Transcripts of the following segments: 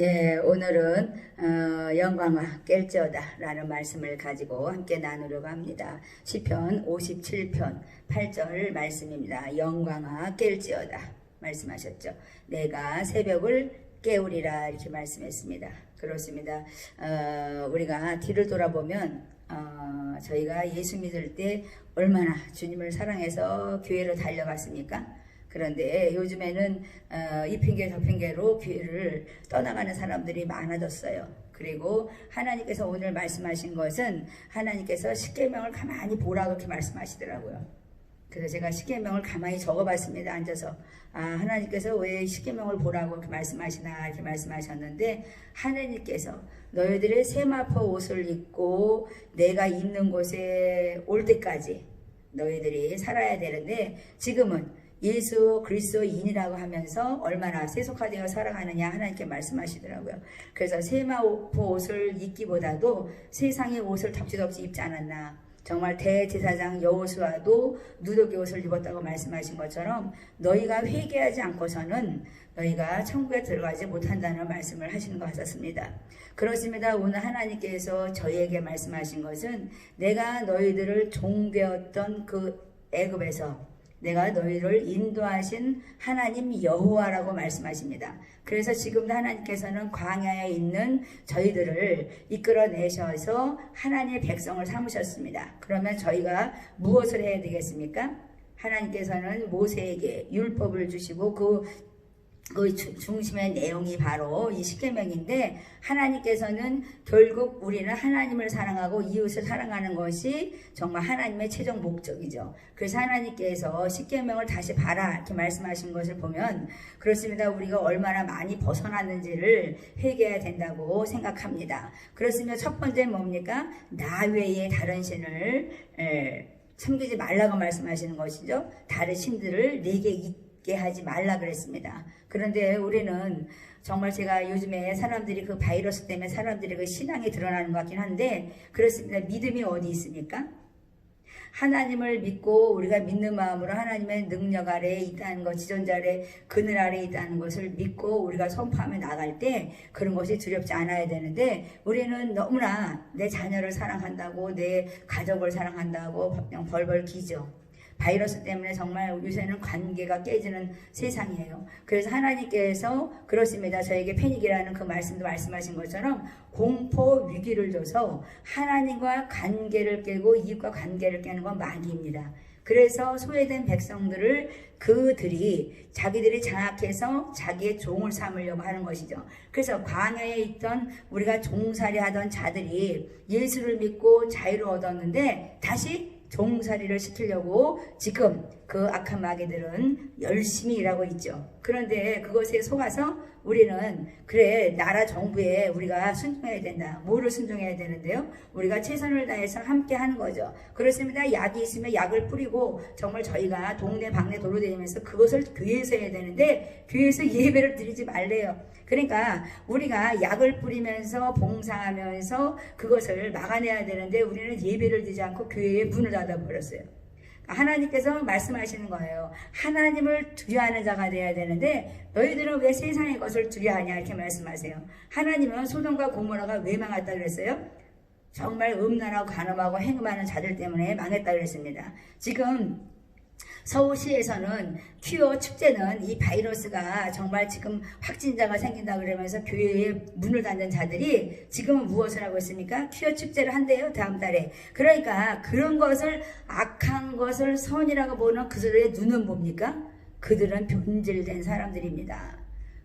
예, 오늘은 어, 영광아 깰지어다 라는 말씀을 가지고 함께 나누려고 합니다. 시편 57편 8절 말씀입니다. 영광아 깰지어다 말씀하셨죠. 내가 새벽을 깨우리라 이렇게 말씀했습니다. 그렇습니다. 어, 우리가 뒤를 돌아보면 어, 저희가 예수 믿을 때 얼마나 주님을 사랑해서 교회로 달려갔습니까? 그런데 요즘에는 어, 이 핑계 저 핑계로 교회를 떠나가는 사람들이 많아졌어요. 그리고 하나님께서 오늘 말씀하신 것은 하나님께서 십계명을 가만히 보라고 이렇게 말씀하시더라고요. 그래서 제가 십계명을 가만히 적어봤습니다. 앉아서 아 하나님께서 왜 십계명을 보라고 이렇게 말씀하시나 이렇게 말씀하셨는데 하나님께서 너희들의 세마포 옷을 입고 내가 있는 곳에 올 때까지 너희들이 살아야 되는데 지금은 예수 그리스도인이라고 하면서 얼마나 세속화되어 살아가느냐 하나님께 말씀하시더라고요. 그래서 세마포 옷을 입기보다도 세상의 옷을 덕지덕지 입지 않았나. 정말 대제사장 여호수아도 누더기 옷을 입었다고 말씀하신 것처럼 너희가 회개하지 않고서는 너희가 천국에 들어가지 못한다는 말씀을 하시는 것 같았습니다. 그렇습니다. 오늘 하나님께서 저희에게 말씀하신 것은 내가 너희들을 종되었던 그 애굽에서 내가 너희를 인도하신 하나님 여호와라고 말씀하십니다. 그래서 지금도 하나님께서는 광야에 있는 저희들을 이끌어내셔서 하나님의 백성을 삼으셨습니다. 그러면 저희가 무엇을 해야 되겠습니까? 하나님께서는 모세에게 율법을 주시고 그, 그 주- 중심의 내용이 바로 이 십계명인데 하나님께서는 결국 우리는 하나님을 사랑하고 이웃을 사랑하는 것이 정말 하나님의 최종 목적이죠. 그래서 하나님께서 십계명을 다시 봐라 이렇게 말씀하신 것을 보면 그렇습니다. 우리가 얼마나 많이 벗어났는지를 회개해야 된다고 생각합니다. 그렇습니다. 첫 번째 뭡니까? 나 외에 다른 신을 에, 섬기지 말라고 말씀하시는 것이죠. 다른 신들을 내게 있 게 하지 말라 그랬습니다. 그런데 우리는 정말 제가 요즘에 사람들이 그 바이러스 때문에 사람들이 그 신앙이 드러나는 것 같긴 한데 그렇습니다. 믿음이 어디 있습니까? 하나님을 믿고 우리가 믿는 마음으로 하나님의 능력 아래에 있다는 것, 지존자 아래 그늘 아래에 있다는 것을 믿고 우리가 선포하며 나갈 때 그런 것이 두렵지 않아야 되는데 우리는 너무나 내 자녀를 사랑한다고 내 가족을 사랑한다고 벌벌 기죠. 바이러스 때문에 정말 요새는 관계가 깨지는 세상이에요. 그래서 하나님께서 그렇습니다. 저에게 패닉이라는 그 말씀도 말씀하신 것처럼 공포 위기를 줘서 하나님과 관계를 깨고 이웃과 관계를 깨는 건 마귀입니다. 그래서 소외된 백성들을 그들이 자기들이 장악해서 자기의 종을 삼으려고 하는 것이죠. 그래서 광야에 있던 우리가 종살이 하던 자들이 예수를 믿고 자유를 얻었는데 다시 종살이를 시키려고 지금 그 악한 마귀들은 열심히 일하고 있죠. 그런데 그것에 속아서 우리는 그래 나라 정부에 우리가 순종해야 된다. 뭐를 순종해야 되는데요? 우리가 최선을 다해서 함께 하는 거죠. 그렇습니다. 약이 있으면 약을 뿌리고 정말 저희가 동네 방네 돌아다니면서 그것을 교회에서 해야 되는데 교회에서 예배를 드리지 말래요. 그러니까 우리가 약을 뿌리면서 봉사하면서 그것을 막아내야 되는데 우리는 예배를 드리지 않고 교회에 문을 닫아버렸어요. 하나님께서 말씀하시는 거예요. 하나님을 두려워하는 자가 되어야 되는데 너희들은 왜 세상의 것을 두려워하냐 이렇게 말씀하세요. 하나님은 소돔과 고모라가 왜 망했다 그랬어요? 정말 음란하고 간음하고 행음하는 자들 때문에 망했다 그랬습니다. 지금 서울시에서는 퀴어 축제는 이 바이러스가 정말 지금 확진자가 생긴다 그러면서 교회에 문을 닫는 자들이 지금은 무엇을 하고 있습니까? 퀴어 축제를 한대요 다음 달에. 그러니까 그런 것을 악한 것을 선이라고 보는 그들의 눈은 뭡니까? 그들은 변질된 사람들입니다.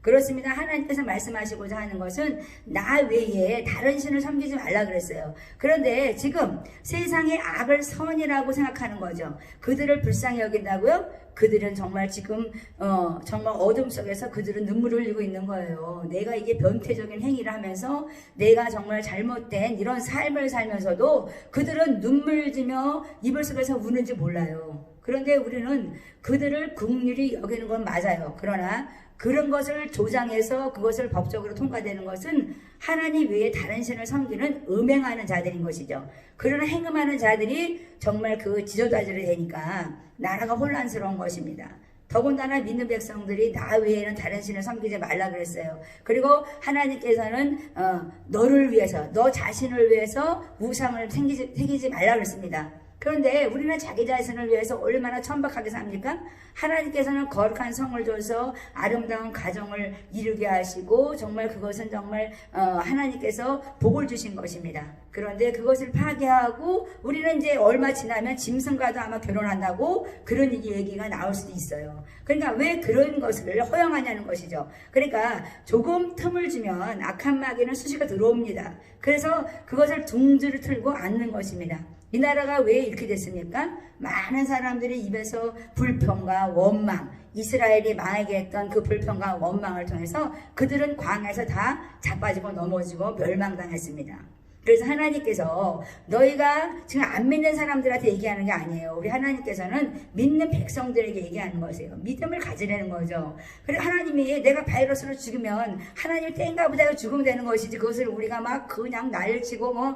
그렇습니다. 하나님께서 말씀하시고자 하는 것은 나 외에 다른 신을 섬기지 말라 그랬어요. 그런데 지금 세상의 악을 선이라고 생각하는 거죠. 그들을 불쌍히 여긴다고요? 그들은 정말 지금 어, 정말 어둠 속에서 그들은 눈물을 흘리고 있는 거예요. 내가 이게 변태적인 행위를 하면서 내가 정말 잘못된 이런 삶을 살면서도 그들은 눈물 지며 이불 속에서 우는지 몰라요. 그런데 우리는 그들을 국률이 여기는 건 맞아요. 그러나 그런 것을 조장해서 그것을 법적으로 통과되는 것은 하나님 외에 다른 신을 섬기는 음행하는 자들인 것이죠. 그러나 행음하는 자들이 정말 그 지도자들이 되니까 나라가 혼란스러운 것입니다. 더군다나 믿는 백성들이 나 외에는 다른 신을 섬기지 말라 그랬어요. 그리고 하나님께서는 어, 너를 위해서, 너 자신을 위해서 우상을 생기지, 새기지 말라 그랬습니다. 그런데 우리는 자기 자신을 위해서 얼마나 천박하게 삽니까? 하나님께서는 거룩한 성을 줘서 아름다운 가정을 이루게 하시고 정말 그것은 정말 어, 하나님께서 복을 주신 것입니다. 그런데 그것을 파괴하고 우리는 이제 얼마 지나면 짐승과도 아마 결혼한다고 그런 얘기가 나올 수도 있어요. 그러니까 왜 그런 것을 허용하냐는 것이죠. 그러니까 조금 틈을 주면 악한 마귀는 수시가 들어옵니다. 그래서 그것을 둥지를 틀고 앉는 것입니다. 이 나라가 왜 이렇게 됐습니까? 많은 사람들이 입에서 불평과 원망, 이스라엘이 망하게 했던 그 불평과 원망을 통해서 그들은 광에서 다 자빠지고 넘어지고 멸망당했습니다. 그래서 하나님께서 너희가 지금 안 믿는 사람들한테 얘기하는 게 아니에요. 우리 하나님께서는 믿는 백성들에게 얘기하는 거세요. 믿음을 가지라는 거죠. 그리고 하나님이 내가 바이러스로 죽으면 하나님 땡가 보다 죽으면 되는 것이지 그것을 우리가 막 그냥 날치고 뭐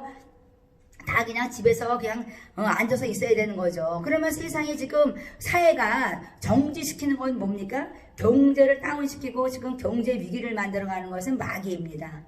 다 그냥 집에서 그냥 어, 앉아서 있어야 되는 거죠. 그러면 세상이 지금 사회가 정지시키는 건 뭡니까? 경제를 다운시키고 지금 경제 위기를 만들어가는 것은 마귀입니다.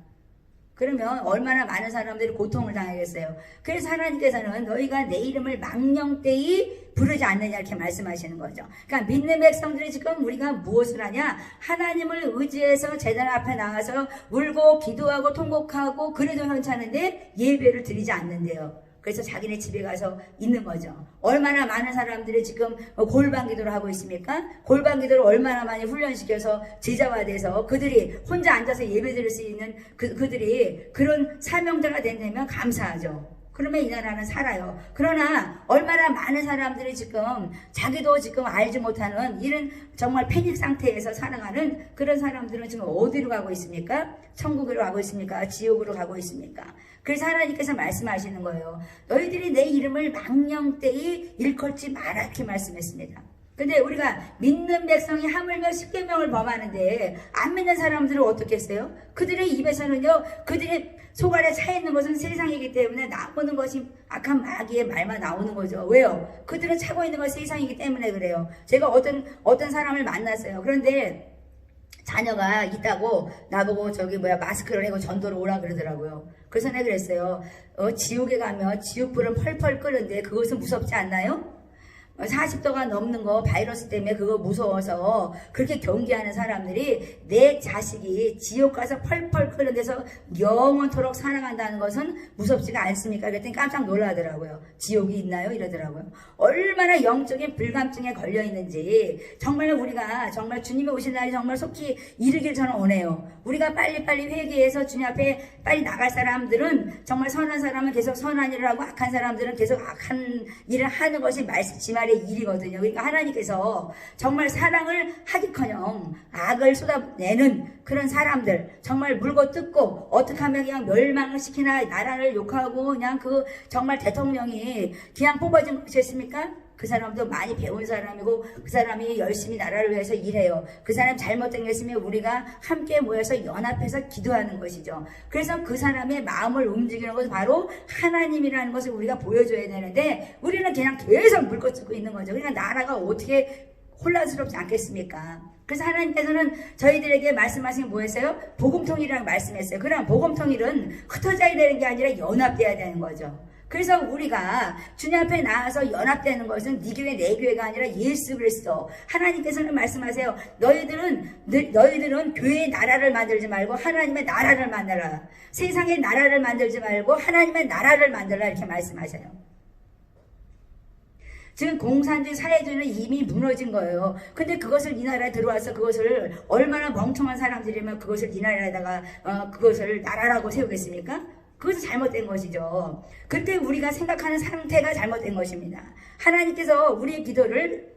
그러면 얼마나 많은 사람들이 고통을 당하겠어요. 그래서 하나님께서는 너희가 내 이름을 망령되이 부르지 않느냐 이렇게 말씀하시는 거죠. 그러니까 믿는 백성들이 지금 우리가 무엇을 하냐? 하나님을 의지해서 재단 앞에 나가서 울고 기도하고 통곡하고 그래도 괜찮은데 예배를 드리지 않는데요. 그래서 자기네 집에 가서 있는 거죠. 얼마나 많은 사람들이 지금 골반 기도를 하고 있습니까? 골반 기도를 얼마나 많이 훈련시켜서 제자화 돼서 그들이 혼자 앉아서 예배 드릴 수 있는 그, 그들이 그런 사명자가 된다면 감사하죠. 그러면 이 나라는 살아요. 그러나 얼마나 많은 사람들이 지금 자기도 지금 알지 못하는 이런 정말 패닉 상태에서 살아가는 그런 사람들은 지금 어디로 가고 있습니까? 천국으로 가고 있습니까? 지옥으로 가고 있습니까? 그래서 하나님께서 말씀하시는 거예요. 너희들이 내 이름을 망령되이 일컬지 마라 이렇게 말씀했습니다. 근데 우리가 믿는 백성이 하물며 십계명을 범하는데 안 믿는 사람들은 어떻게 했어요? 그들의 입에서는요, 그들의 속 안에 차 있는 것은 세상이기 때문에 나오는 것이 악한 마귀의 말만 나오는 거죠. 왜요? 그들은 차고 있는 것이 세상이기 때문에 그래요. 제가 어떤 어떤 사람을 만났어요. 그런데 자녀가 있다고 나보고 저기 뭐야 마스크를 하고 전도를 오라 그러더라고요. 그래서 내가 그랬어요. 어, 지옥에 가면 지옥불은 펄펄 끓는데 그것은 무섭지 않나요? 40도가 넘는 거 바이러스 때문에 그거 무서워서 그렇게 경계하는 사람들이 내 자식이 지옥 가서 펄펄 끓는 데서 영원토록 살아간다는 것은 무섭지가 않습니까? 그랬더니 깜짝 놀라더라고요. 지옥이 있나요? 이러더라고요. 얼마나 영적인 불감증에 걸려 있는지 정말 우리가 정말 주님이 오신 날이 정말 속히 이르길 저는 원해요. 우리가 빨리빨리 회개해서 주님 앞에 빨리 나갈 사람들은 정말 선한 사람은 계속 선한 일을 하고 악한 사람들은 계속 악한 일을 하는 것이 말씀 지 말의 일이거든요. 그러니까 하나님께서 정말 사랑을 하기커녕 악을 쏟아내는 그런 사람들 정말 물고 뜯고 어떻게 하면 그냥 멸망을 시키나 나라를 욕하고 그냥 그 정말 대통령이 그냥 뽑아진 것이었습니까? 그 사람도 많이 배운 사람이고 그 사람이 열심히 나라를 위해서 일해요. 그 사람 잘못된 게 있으면 우리가 함께 모여서 연합해서 기도하는 것이죠. 그래서 그 사람의 마음을 움직이는 것은 바로 하나님이라는 것을 우리가 보여줘야 되는데 우리는 그냥 계속 물고 뜯고 있는 거죠. 그러니까 나라가 어떻게 혼란스럽지 않겠습니까? 그래서 하나님께서는 저희들에게 말씀하신 게 뭐였어요? 복음통일이라고 말씀했어요. 그럼 복음통일은 흩어져야 되는 게 아니라 연합돼야 되는 거죠. 그래서 우리가 주님 앞에 나와서 연합되는 것은 네 교회 내 교회가 아니라 예수 그리스도 하나님께서는 말씀하세요. 너희들은 너희들은 교회의 나라를 만들지 말고 하나님의 나라를 만들라. 세상의 나라를 만들지 말고 하나님의 나라를 만들라 이렇게 말씀하세요. 지금 공산주의 사회주의는 이미 무너진 거예요. 근데 그것을 이 나라에 들어와서 그것을 얼마나 멍청한 사람들이면 그것을 이 나라에다가 어, 그것을 나라라고 세우겠습니까? 그것이 잘못된 것이죠. 그때 우리가 생각하는 상태가 잘못된 것입니다. 하나님께서 우리의 기도를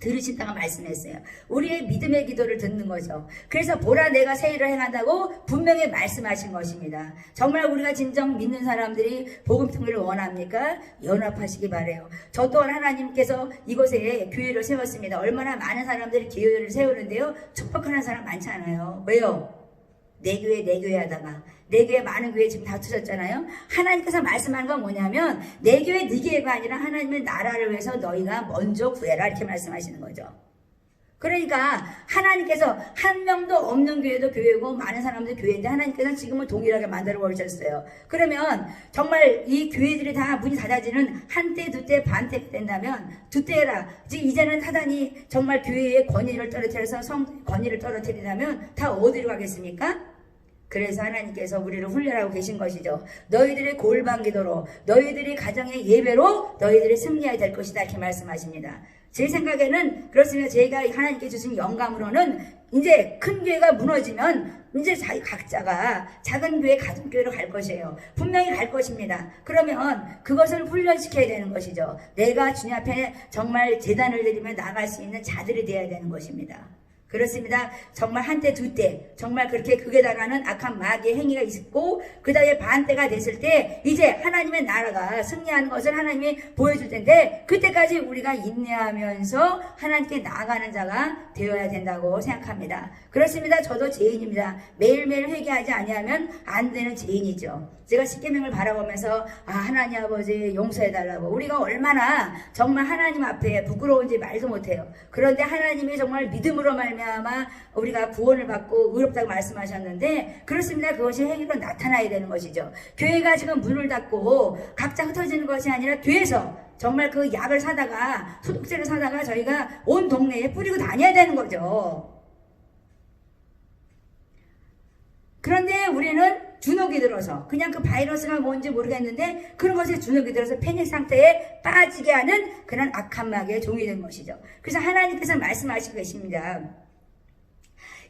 들으신다고 말씀했어요. 우리의 믿음의 기도를 듣는 거죠. 그래서 보라 내가 새 일을 행한다고 분명히 말씀하신 것입니다. 정말 우리가 진정 믿는 사람들이 복음 통일을 원합니까? 연합하시기 바래요. 저 또한 하나님께서 이곳에 교회를 세웠습니다. 얼마나 많은 사람들이 교회를 세우는데요. 축복하는 사람 많지 않아요. 왜요? 내 교회 내 교회 하다가 내 교회 많은 교회 지금 다투셨잖아요. 하나님께서 말씀하는 건 뭐냐면 내 교회 네 교회가 아니라 하나님의 나라를 위해서 너희가 먼저 구해라 이렇게 말씀하시는 거죠. 그러니까 하나님께서 한 명도 없는 교회도 교회고 많은 사람들 교회인데 하나님께서 지금은 동일하게 만들어 버리셨어요. 그러면 정말 이 교회들이 다 문이 닫아지는 한때, 두때, 반때 된다면 두때라. 이제 이제는 사단이 정말 교회의 권위를 떨어뜨려서 성 권위를 떨어뜨리려면 다 어디로 가겠습니까? 그래서 하나님께서 우리를 훈련하고 계신 것이죠. 너희들의 골방 기도로, 너희들의 가정의 예배로 너희들이 승리해야 될 것이다. 이렇게 말씀하십니다. 제 생각에는 그렇습니다. 제가 하나님께 주신 영감으로는 이제 큰 교회가 무너지면 이제 자기 각자가 작은 교회, 가정 교회로 갈 것이에요. 분명히 갈 것입니다. 그러면 그것을 훈련시켜야 되는 것이죠. 내가 주님 앞에 정말 재단을 드리며 나갈 수 있는 자들이 되어야 되는 것입니다. 그렇습니다. 정말 한때 두 때 정말 그렇게 극에 달하는 악한 마귀의 행위가 있고 그 다음에 반때가 됐을 때 이제 하나님의 나라가 승리하는 것을 하나님이 보여줄 텐데 그때까지 우리가 인내하면서 하나님께 나아가는 자가 되어야 된다고 생각합니다. 그렇습니다. 저도 죄인입니다. 매일매일 회개하지 아니하면 안 되는 죄인이죠. 제가 십계명을 바라보면서 아 하나님 아버지 용서해 달라고 우리가 얼마나 정말 하나님 앞에 부끄러운지 말도 못해요. 그런데 하나님이 정말 믿음으로 말 미암아 우리가 구원을 받고 의롭다고 말씀하셨는데 그렇습니다. 그것이 행위로 나타나야 되는 것이죠. 교회가 지금 문을 닫고 각자 흩어지는 것이 아니라 교회에서 정말 그 약을 사다가 소독제를 사다가 저희가 온 동네에 뿌리고 다녀야 되는 거죠. 그런데 우리는 주눅이 들어서 그냥 그 바이러스가 뭔지 모르겠는데 그런 것에 주눅이 들어서 패닉 상태에 빠지게 하는 그런 악한 마귀의 종이 된 것이죠. 그래서 하나님께서 말씀하시고 계십니다.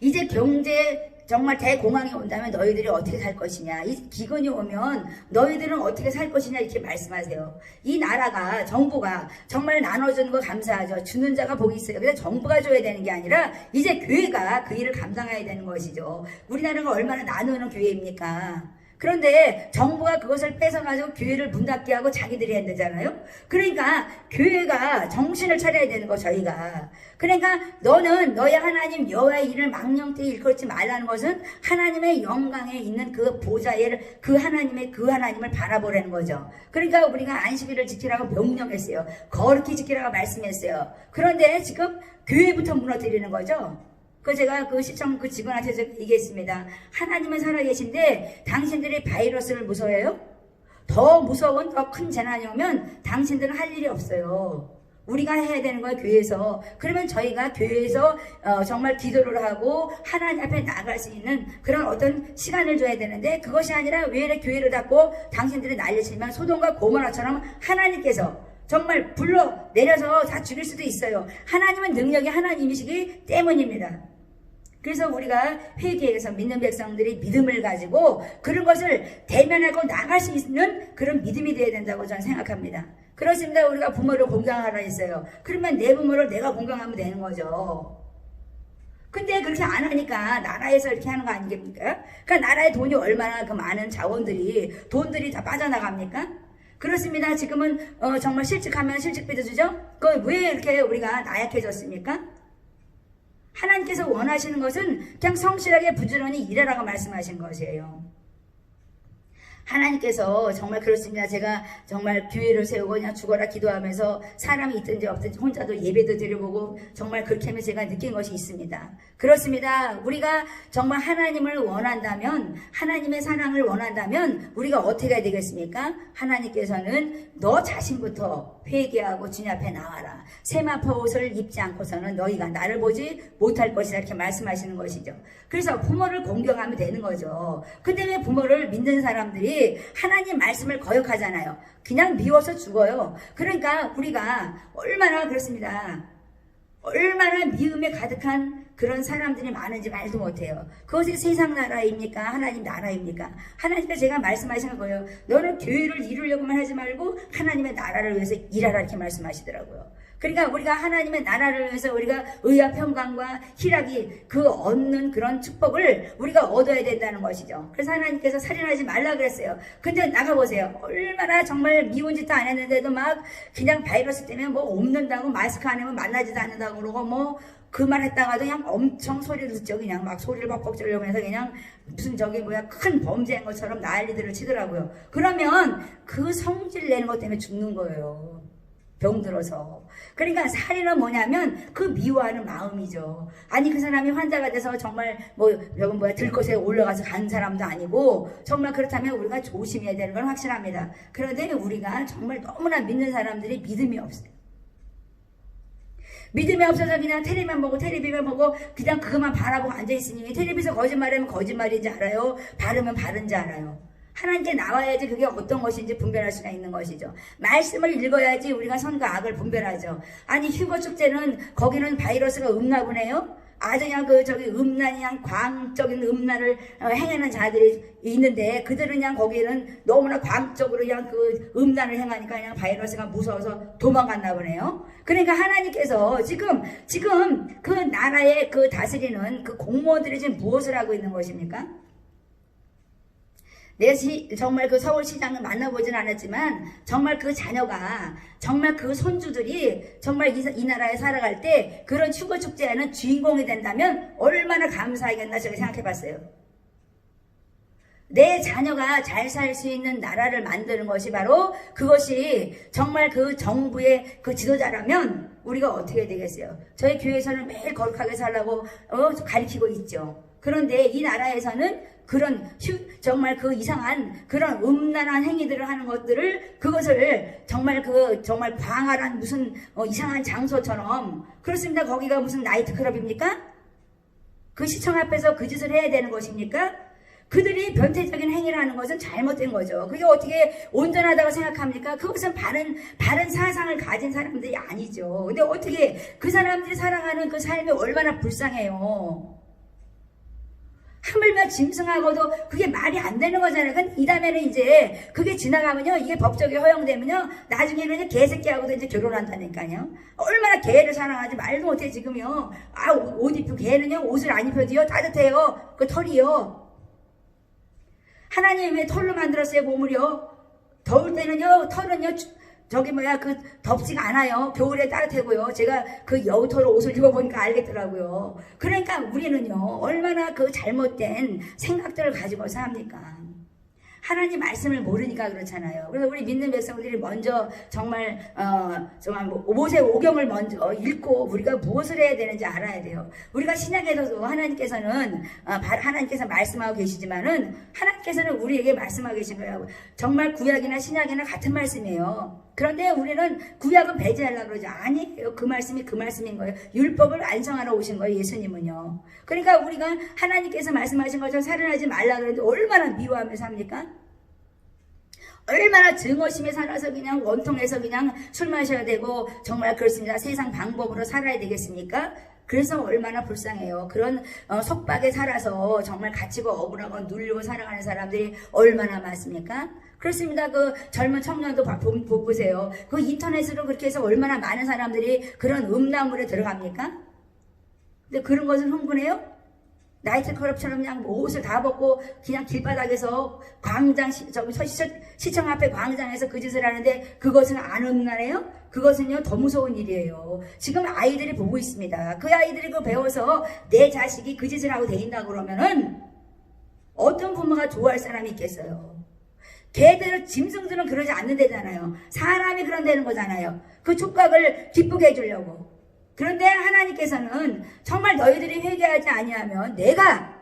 이제 경제 정말 대공황이 온다면 너희들이 어떻게 살 것이냐. 이 기근이 오면 너희들은 어떻게 살 것이냐 이렇게 말씀하세요. 이 나라가 정부가 정말 나눠주는 거 감사하죠. 주는 자가 복이 있어요. 근데 정부가 줘야 되는 게 아니라 이제 교회가 그 일을 감당해야 되는 것이죠. 우리나라가 얼마나 나누는 교회입니까? 그런데 정부가 그것을 뺏어가지고 교회를 문 닫게 하고 자기들이 한다잖아요. 그러니까 교회가 정신을 차려야 되는 거 저희가. 그러니까 너는 너의 하나님 여호와의 일을 망령되이 일컬지 말라는 것은 하나님의 영광에 있는 그 보좌에 그 하나님의 그 하나님을 바라보라는 거죠. 그러니까 우리가 안식일을 지키라고 명령했어요. 거룩히 지키라고 말씀했어요. 그런데 지금 교회부터 무너뜨리는 거죠. 그 제가 그 시청 그 직원한테 저 얘기했습니다. 하나님은 살아계신데 당신들이 바이러스를 무서워해요? 더 무서운 더 큰 재난이 오면 당신들은 할 일이 없어요. 우리가 해야 되는 거예요 교회에서 그러면 저희가 교회에서 어, 정말 기도를 하고 하나님 앞에 나갈 수 있는 그런 어떤 시간을 줘야 되는데 그것이 아니라 왜 이렇게 교회를 닫고 당신들이 난리치면 소돔과 고모라처럼 하나님께서 정말 불러 내려서 다 죽일 수도 있어요. 하나님은 능력이 하나님이시기 때문입니다. 그래서 우리가 회개에서 믿는 백성들이 믿음을 가지고 그런 것을 대면하고 나갈 수 있는 그런 믿음이 되어야 된다고 저는 생각합니다. 그렇습니다. 우리가 부모를 공경하라 했어요. 그러면 내 부모를 내가 공경하면 되는 거죠. 근데 그렇게 안 하니까 나라에서 이렇게 하는 거 아니겠습니까? 그러니까 나라에 돈이 얼마나 그 많은 자원들이 돈들이 다 빠져나갑니까? 그렇습니다. 지금은 어, 정말 실직하면 실직비도 주죠? 그왜 이렇게 우리가 나약해졌습니까? 하나님께서 원하시는 것은 그냥 성실하게 부지런히 일하라고 말씀하신 것이에요. 하나님께서 정말 그렇습니다. 제가 정말 교회를 세우고 그냥 죽어라 기도하면서 사람이 있든지 없든지 혼자도 예배도 드려보고 정말 그렇게 하면 제가 느낀 것이 있습니다. 그렇습니다. 우리가 정말 하나님을 원한다면 하나님의 사랑을 원한다면 우리가 어떻게 해야 되겠습니까? 하나님께서는 너 자신부터 회개하고 주님 앞에 나와라. 세마포 옷을 입지 않고서는 너희가 나를 보지 못할 것이다 이렇게 말씀하시는 것이죠. 그래서 부모를 공경하면 되는 거죠. 근데 왜 부모를 믿는 사람들이 하나님 말씀을 거역하잖아요. 그냥 미워서 죽어요. 그러니까 우리가 얼마나 그렇습니다. 얼마나 미움에 가득한 그런 사람들이 많은지 말도 못해요. 그것이 세상 나라입니까? 하나님 나라입니까? 하나님께서 제가 말씀하시는 거예요. 너는 교회를 이루려고만 하지 말고 하나님의 나라를 위해서 일하라 이렇게 말씀하시더라고요. 그러니까 우리가 하나님의 나라를 위해서 우리가 의와 평강과 희락이 그 얻는 그런 축복을 우리가 얻어야 된다는 것이죠. 그래서 하나님께서 살인하지 말라 그랬어요. 근데 나가보세요. 얼마나 정말 미운 짓도 안 했는데도 막 그냥 바이러스 때문에 뭐 없는다고 마스크 안 하면 만나지도 않는다고 그러고 뭐 그말 했다가도 그냥 엄청 소리를 듣죠. 그냥 막 소리를 벅벅 지르면서 그냥 무슨 저기 뭐야 큰 범죄인 것처럼 난리들을 치더라고요. 그러면 그 성질 내는 것 때문에 죽는 거예요. 병들어서. 그러니까 살인은 뭐냐면 그 미워하는 마음이죠. 아니 그 사람이 환자가 돼서 정말 뭐 뭐야 들것에 올라가서 간 사람도 아니고 정말 그렇다면 우리가 조심해야 되는 건 확실합니다. 그런데 우리가 정말 너무나 믿는 사람들이 믿음이 없어요. 믿음이 없어서 그냥 텔레비만 보고 텔레비만 보고 그냥 그것만 바라보고 앉아있으니 텔레비에서 거짓말하면 거짓말인지 알아요. 바르면 바른지 알아요. 하나님께 나와야지 그게 어떤 것인지 분별할 수가 있는 것이죠. 말씀을 읽어야지 우리가 선과 악을 분별하죠. 아니 휴거 축제는 거기는 바이러스가 없나 보네요. 아주 그냥 그 저기 음란이 그냥 광적인 음란을 어, 행하는 자들이 있는데 그들은 그냥 거기는 너무나 광적으로 그냥 그 음란을 행하니까 그냥 바이러스가 무서워서 도망갔나 보네요. 그러니까 하나님께서 지금 지금 그 나라의 그 다스리는 그 공무원들이 지금 무엇을 하고 있는 것입니까? 내 시, 정말 그 서울시장을 만나보진 않았지만 정말 그 자녀가 정말 그 손주들이 정말 이, 이 나라에 살아갈 때 그런 휴거 축제에는 주인공이 된다면 얼마나 감사하겠나 제가 생각해 봤어요. 내 자녀가 잘 살 수 있는 나라를 만드는 것이 바로 그것이 정말 그 정부의 그 지도자라면 우리가 어떻게 되겠어요? 저희 교회에서는 매일 거룩하게 살라고 어, 가르치고 있죠. 그런데 이 나라에서는 그런 휴, 정말 그 이상한 그런 음란한 행위들을 하는 것들을 그것을 정말 그 정말 광활한 무슨 어, 이상한 장소처럼 그렇습니다. 거기가 무슨 나이트 클럽입니까? 그 시청 앞에서 그 짓을 해야 되는 것입니까? 그들이 변태적인 행위를 하는 것은 잘못된 거죠. 그게 어떻게 온전하다고 생각합니까? 그것은 바른, 바른 사상을 가진 사람들이 아니죠. 근데 어떻게 그 사람들이 살아가는 그 삶이 얼마나 불쌍해요. 하물며 짐승하고도 그게 말이 안 되는 거잖아요. 그이 다음에는 이제 그게 지나가면요. 이게 법적으로 허용되면요. 나중에는 개새끼하고도 이제 결혼한다니까요. 얼마나 개를 사랑하지 말도 못해 지금요. 아, 옷 입고 개는요. 옷을 안 입혀도요. 따뜻해요. 그 털이요. 하나님이 왜 털로 만들었어요, 몸을요? 더울 때는요, 털은요, 주- 저기 뭐야, 그 덥지가 않아요. 겨울에 따뜻하고요. 제가 그 여우털 옷을 입어보니까 알겠더라고요. 그러니까 우리는요, 얼마나 그 잘못된 생각들을 가지고 삽니까? 하나님 말씀을 모르니까 그렇잖아요. 그래서 우리 믿는 백성들이 먼저 정말 어 정말 뭐 모세 오경을 먼저 읽고 우리가 무엇을 해야 되는지 알아야 돼요. 우리가 신약에서도 하나님께서는 어, 바- 하나님께서 말씀하고 계시지만은 하나님께서는 우리에게 말씀하고 계신 거예요. 정말 구약이나 신약이나 같은 말씀이에요. 그런데 우리는 구약은 배제하려고 그러죠. 아니에요. 그 말씀이 그 말씀인 거예요. 율법을 완성하러 오신 거예요. 예수님은요. 그러니까 우리가 하나님께서 말씀하신 것처럼 살인하지 말라 그러는데 얼마나 미워하며 삽니까? 얼마나 증오심에 살아서 그냥 원통해서 그냥 술 마셔야 되고 정말 그렇습니다. 세상 방법으로 살아야 되겠습니까? 그래서 얼마나 불쌍해요. 그런 어, 속박에 살아서 정말 갇히고 억울하고 눌리고 살아가는 사람들이 얼마나 많습니까? 그렇습니다. 그 젊은 청년도 봐- 보- 보- 보세요. 그 인터넷으로 그렇게 해서 얼마나 많은 사람들이 그런 음란물에 들어갑니까? 근데 그런 것을 흥분해요? 나이트 클럽처럼 그냥 뭐 옷을 다 벗고 그냥 길바닥에서 광장 시, 시, 시청 앞에 광장에서 그 짓을 하는데 그것은 안 음란해요? 그것은요 더 무서운 일이에요. 지금 아이들이 보고 있습니다. 그 아이들이 그 배워서 내 자식이 그 짓을 하고 다닌다 그러면은 어떤 부모가 좋아할 사람이 있겠어요? 개들, 짐승들은 그러지 않는다잖아요. 사람이 그런다는 거잖아요. 그 촉각을 기쁘게 해주려고. 그런데 하나님께서는 정말 너희들이 회개하지 아니하면 내가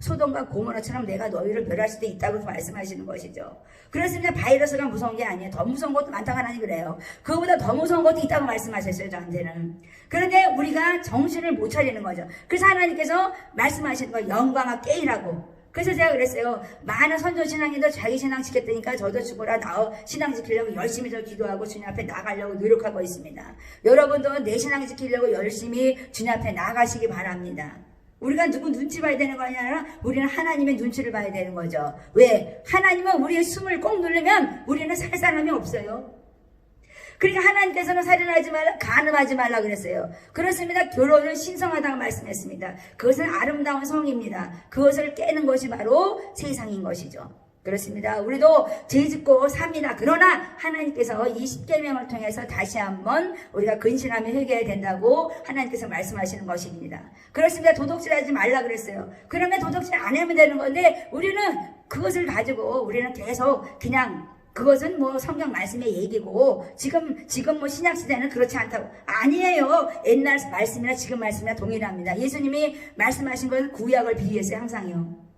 소돔과 고모라처럼 내가 너희를 멸할 수도 있다고 말씀하시는 것이죠. 그렇습니다. 바이러스가 무서운 게 아니에요. 더 무서운 것도 많다고 하나님 그래요. 그거보다 더 무서운 것도 있다고 말씀하셨어요. 저한테는. 그런데 우리가 정신을 못 차리는 거죠. 그래서 하나님께서 말씀하시는 거 영광아 깨이라고. 그래서 제가 그랬어요. 많은 선조 신앙인도 자기 신앙 지켰다니까 저도 죽어라 나 신앙 지키려고 열심히 저 기도하고 주님 앞에 나가려고 노력하고 있습니다. 여러분도 내 신앙 지키려고 열심히 주님 앞에 나가시기 바랍니다. 우리가 누구 눈치 봐야 되는 거 아니라 우리는 하나님의 눈치를 봐야 되는 거죠. 왜? 하나님은 우리의 숨을 꼭 누르면 우리는 살 사람이 없어요. 그러니까 하나님께서는 살인하지 말라, 간음하지 말라 그랬어요. 그렇습니다. 결혼은 신성하다고 말씀했습니다. 그것은 아름다운 성입니다. 그것을 깨는 것이 바로 세상인 것이죠. 그렇습니다. 우리도 죄짓고 삽니다. 그러나 하나님께서 이 십계명을 통해서 다시 한번 우리가 근신하며 회개해야 된다고 하나님께서 말씀하시는 것입니다. 그렇습니다. 도덕질하지 말라 그랬어요. 그러면 도덕질 안 하면 되는 건데 우리는 그것을 가지고 우리는 계속 그냥 그것은 뭐 성경 말씀의 얘기고 지금 지금 뭐 신약 시대는 그렇지 않다고 아니에요. 옛날 말씀이나 지금 말씀이나 동일합니다. 예수님이 말씀하신 건 구약을 비유했어요 항상요.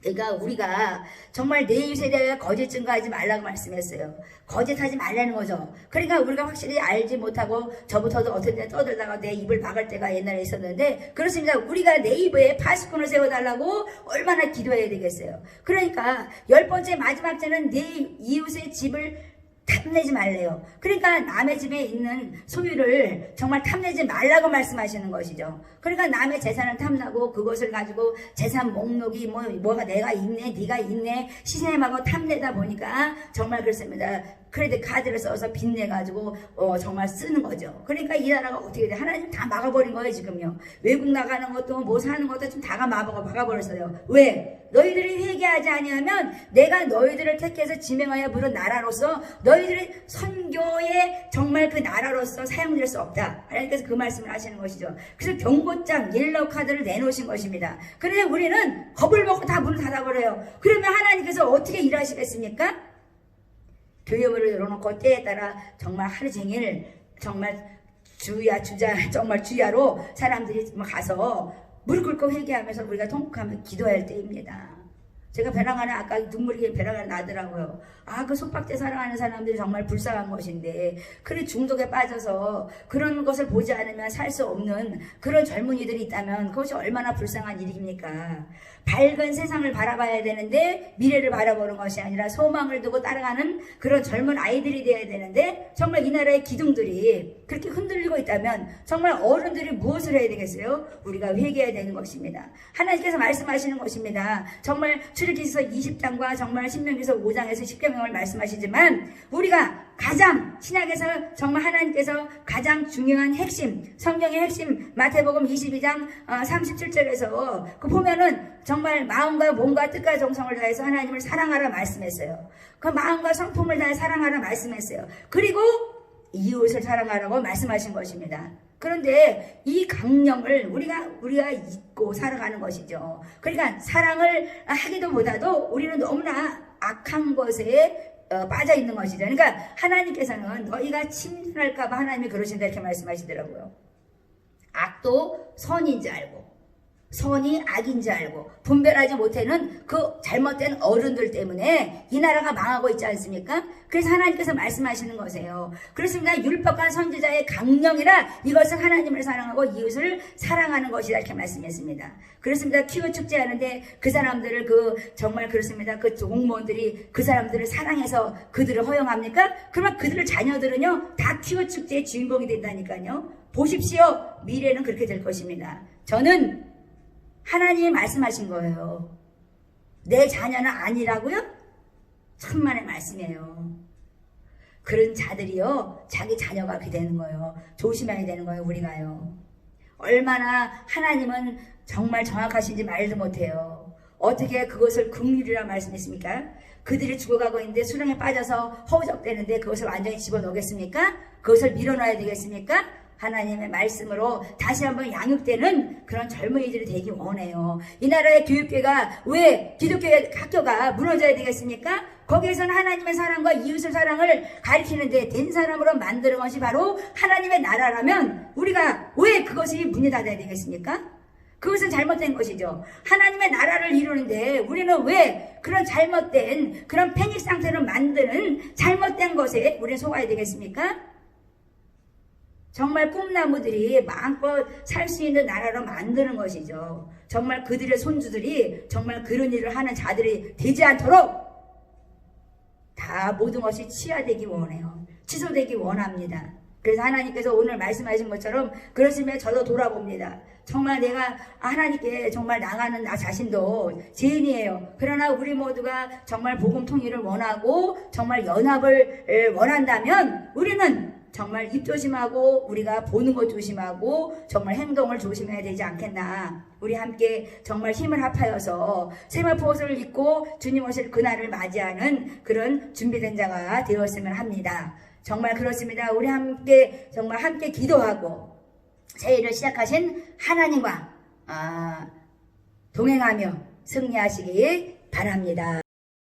그러니까 우리가 정말 내 이웃에 대해 거짓 증거하지 말라고 말씀했어요. 거짓하지 말라는 거죠. 그러니까 우리가 확실히 알지 못하고 저부터도 데 떠들다가 내 입을 막을 때가 옛날에 있었는데 그렇습니다. 우리가 내 입에 파수꾼을 세워달라고 얼마나 기도해야 되겠어요. 그러니까 열 번째 마지막 때는 내 이웃의 집을 탐내지 말래요. 그러니까 남의 집에 있는 소유를 정말 탐내지 말라고 말씀하시는 것이죠. 그러니까 남의 재산을 탐나고 그것을 가지고 재산 목록이 뭐 뭐가 내가 있네, 네가 있네 시샘하고 탐내다 보니까 정말 그렇습니다. 크레딧 카드를 써서 빚내 가지고 어, 정말 쓰는 거죠. 그러니까 이 나라가 어떻게 돼? 하나님 다 막아버린 거예요 지금요. 외국 나가는 것도 뭐 사는 것도 지금 다가 막아 막아버렸어요. 왜? 너희들이 회개하지 아니하면 내가 너희들을 택해서 지명하여 부른 나라로서 너희들이 선교의 정말 그 나라로서 사용될 수 없다. 하나님께서 그 말씀을 하시는 것이죠. 그래서 경고장 옐로우 카드를 내놓으신 것입니다. 그런데 우리는 겁을 먹고 다 문을 닫아버려요. 그러면 하나님께서 어떻게 일하시겠습니까? 교회문을 열어놓고 때에 따라 정말 하루 종일 정말 주야 주자 정말 주야로 사람들이 뭐 가서 무릎 꿇고 회개하면서 우리가 통곡하며 기도할 때입니다. 제가 벼랑 안에 아까 눈물이 안에 나더라고요. 아, 그 속박제 사랑하는 사람들이 정말 불쌍한 것인데, 그래 중독에 빠져서 그런 것을 보지 않으면 살 수 없는 그런 젊은이들이 있다면 그것이 얼마나 불쌍한 일입니까? 밝은 세상을 바라봐야 되는데 미래를 바라보는 것이 아니라 소망을 두고 따라가는 그런 젊은 아이들이 되어야 되는데 정말 이 나라의 기둥들이 그렇게 흔들리고 있다면 정말 어른들이 무엇을 해야 되겠어요? 우리가 회개해야 되는 것입니다. 하나님께서 말씀하시는 것입니다. 정말 출애기서 20장과 정말 신명기서 5장에서 10경영을 말씀하시지만 우리가 가장 신약에서 정말 하나님께서 가장 중요한 핵심 성경의 핵심 마태복음 22장 37절에서 그 보면은 정말 마음과 몸과 뜻과 정성을 다해서 하나님을 사랑하라 말씀했어요. 그 마음과 성품을 다해 사랑하라 말씀했어요. 그리고 이웃을 사랑하라고 말씀하신 것입니다. 그런데 이 강령을 우리가 우리가 잊고 살아가는 것이죠. 그러니까 사랑을 하기도 보다도 우리는 너무나 악한 것에 어, 빠져 있는 것이죠. 그러니까 하나님께서는 너희가 침순할까봐 하나님이 그러신다 이렇게 말씀하시더라고요. 악도 선인 지 알고 선이 악인지 알고 분별하지 못하는 그 잘못된 어른들 때문에 이 나라가 망하고 있지 않습니까? 그래서 하나님께서 말씀하시는 것이에요. 그렇습니다. 율법과 선지자의 강령이라 이것은 하나님을 사랑하고 이웃을 사랑하는 것이다 이렇게 말씀했습니다. 그렇습니다. 퀴어 축제 하는데 그 사람들을 그 정말 그렇습니다. 그 공무원들이 그 사람들을 사랑해서 그들을 허용합니까? 그러면 그들의 자녀들은요 다 퀴어 축제의 주인공이 된다니까요. 보십시오. 미래는 그렇게 될 것입니다. 저는 하나님이 말씀하신 거예요. 내 자녀는 아니라고요? 천만의 말씀이에요. 그런 자들이요, 자기 자녀가 그렇게 되는 거예요. 조심해야 되는 거예요, 우리가요. 얼마나 하나님은 정말 정확하신지 말도 못해요. 어떻게 그것을 긍휼이라 말씀했습니까? 그들이 죽어가고 있는데 수렁에 빠져서 허우적대는데 그것을 완전히 집어넣겠습니까? 그것을 밀어놔야 되겠습니까? 하나님의 말씀으로 다시 한번 양육되는 그런 젊은이들이 되기 원해요. 이 나라의 교육계가 왜 기독교의 학교가 무너져야 되겠습니까? 거기에서는 하나님의 사랑과 이웃의 사랑을 가리키는데 된 사람으로 만드는 것이 바로 하나님의 나라라면 우리가 왜 그것이 문이 닫아야 되겠습니까? 그것은 잘못된 것이죠. 하나님의 나라를 이루는데 우리는 왜 그런 잘못된 그런 패닉 상태를 만드는 잘못된 것에 우리는 속아야 되겠습니까? 정말 꿈나무들이 마음껏 살 수 있는 나라로 만드는 것이죠. 정말 그들의 손주들이 정말 그런 일을 하는 자들이 되지 않도록 다 모든 것이 치하되기 원해요. 취소되기 원합니다. 그래서 하나님께서 오늘 말씀하신 것처럼 그러시면 저도 돌아봅니다. 정말 내가 하나님께 정말 나가는 나 자신도 죄인이에요. 그러나 우리 모두가 정말 복음 통일을 원하고 정말 연합을 원한다면 우리는 정말 입 조심하고 우리가 보는 것 조심하고 정말 행동을 조심해야 되지 않겠나. 우리 함께 정말 힘을 합하여서 세마포 옷을 입고 주님 오실 그날을 맞이하는 그런 준비된 자가 되었으면 합니다. 정말 그렇습니다. 우리 함께 정말 함께 기도하고 새해를 시작하신 하나님과 아, 동행하며 승리하시기 바랍니다.